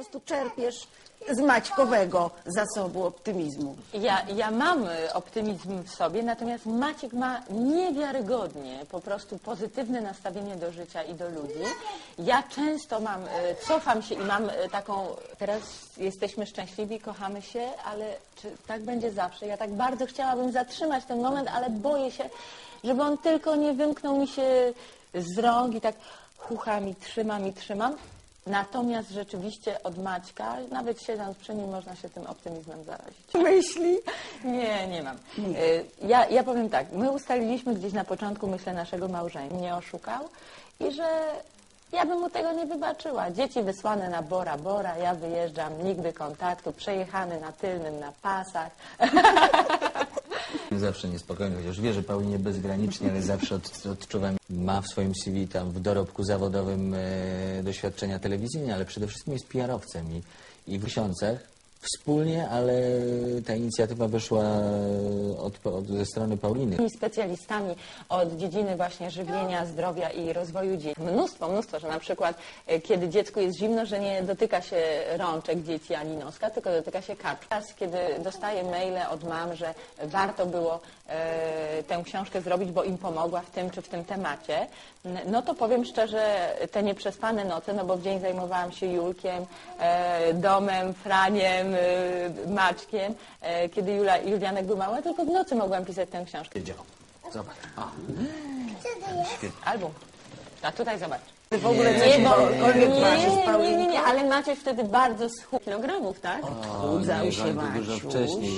prostu czerpiesz z maćkowego zasobu optymizmu. Ja, ja mam y, optymizm w sobie, natomiast Maciek ma niewiarygodnie po prostu pozytywne nastawienie do życia i do ludzi. Ja często mam, y, cofam się i mam y, taką, teraz jesteśmy szczęśliwi, kochamy się, ale czy tak będzie zawsze? Ja tak bardzo chciałabym zatrzymać ten moment, ale boję się, żeby on tylko nie wymknął mi się z rąk i tak chucham i trzymam i trzymam. Natomiast rzeczywiście od Maćka, nawet siedząc przy nim, można się tym optymizmem zarazić. Myśli? Nie, nie mam. Y, Ja, ja powiem tak, my ustaliliśmy gdzieś na początku, myślę, naszego małżeństwa. Mnie oszukał i że ja bym mu tego nie wybaczyła. Dzieci wysłane na Bora Bora, ja wyjeżdżam, nigdy kontaktu, przejechany na tylnym, na pasach. Zawsze niespokojny, chociaż wie, że Paulinie bezgranicznie, ale zawsze od, odczuwam. Ma w swoim CV tam w dorobku zawodowym e, doświadczenia telewizyjne, ale przede wszystkim jest PR-owcem i, i w miesiącach wspólnie, ale ta inicjatywa wyszła od, od, ze strony Pauliny. specjalistami od dziedziny właśnie żywienia, zdrowia i rozwoju dzieci. Mnóstwo, mnóstwo, że na przykład e, kiedy dziecku jest zimno, że nie dotyka się rączek dzieci ani noska, tylko dotyka się kaczu. Teraz, kiedy dostaję maile od mam, że warto było e, tę książkę zrobić, bo im pomogła w tym czy w tym temacie, no to powiem szczerze, te nieprzespane noce, no bo w dzień zajmowałam się Julkiem, e, domem, Franiem, e, Maczkiem, e, kiedy Jula, Julianek był mały, tylko w nocy mogłam pisać tę książkę. Wiedział. Zobacz. O, Album. A tutaj zobacz. W ogóle Nie, nie, nie, bo nie, nie, nie, ale Maciej wtedy bardzo schudł kilogramów, tak? Odchudzał nie, się to dużo Maciuś. wcześniej,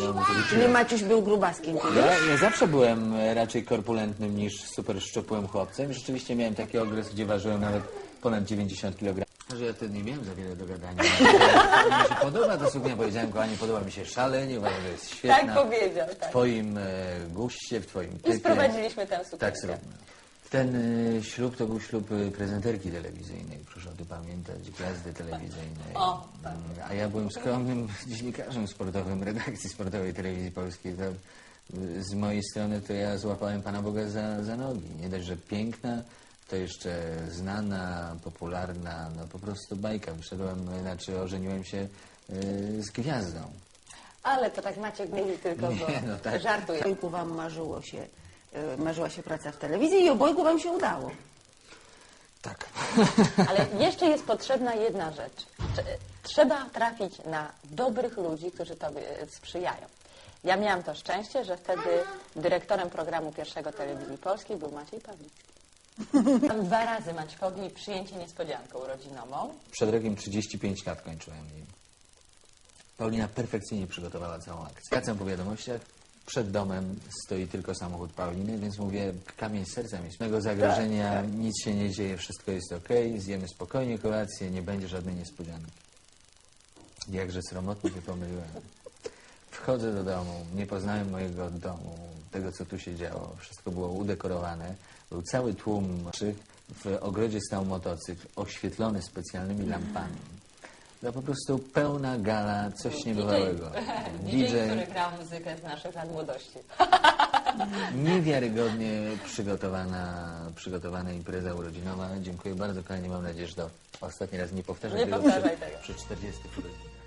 Czyli. Maciuś był grubaskiem? Ja, ja zawsze byłem e, raczej korpulentnym niż super szczupłym chłopcem. Rzeczywiście miałem taki okres, gdzie ważyłem nawet ponad 90 kg. Że ja wtedy nie miałem za wiele do gadania. Mi się podoba ta suknia, powiedziałem, kochanie, podoba mi się szalenie, uważam, że jest świetna. Tak powiedział, W tak. twoim e, guście, w twoim typie. I sprowadziliśmy tę sukienkę. Tak zróbmy. Ten e, ślub to był ślub e, prezenterki telewizyjnej, proszę o tym pamiętać, gwiazdy telewizyjnej. O, Mm, A ja byłem skromnym dziennikarzem sportowym redakcji sportowej telewizji polskiej. To, y, z mojej strony to ja złapałem Pana Boga za, za nogi. Nie dość, że piękna, to jeszcze znana, popularna, no po prostu bajka. Wyszedłem, znaczy ożeniłem się y, z gwiazdą. Ale to tak Maciek mówi tylko, bo Nie, no tak. żartuje. Obojgu wam marzyło się, e, marzyła się praca w telewizji i obojgu wam się udało. Tak. Ale jeszcze jest potrzebna jedna rzecz. Trze- Trzeba trafić na dobrych ludzi, którzy tobie sprzyjają. Ja miałam to szczęście, że wtedy dyrektorem programu pierwszego telewizji polskiej był Maciej Pawlicki. Tam dwa razy Maćkowi przyjęcie niespodzianką urodzinową. Przed rokiem 35 lat kończyłem i Paulina perfekcyjnie przygotowała całą akcję. Wracam po wiadomościach. Przed domem stoi tylko samochód Pauliny, więc mówię, kamień z serca mi. Mego zagrożenia nic się nie dzieje, wszystko jest ok, zjemy spokojnie kolację, nie będzie żadnej niespodzianki. Jakże sromotnie się pomyliłem. Wchodzę do domu, nie poznałem mojego domu, tego co tu się działo. Wszystko było udekorowane. Był cały tłum. W ogrodzie stał motocykl oświetlony specjalnymi lampami. To po prostu pełna gala, coś niebywałego. DJ, który grał muzykę z naszych lat młodości. Niewiarygodnie przygotowana, przygotowana impreza urodzinowa. Dziękuję bardzo, kochani. Mam nadzieję, że to ostatni raz nie powtarzam Nie tego powtarzaj przy, tego. przy 40 urodzinach.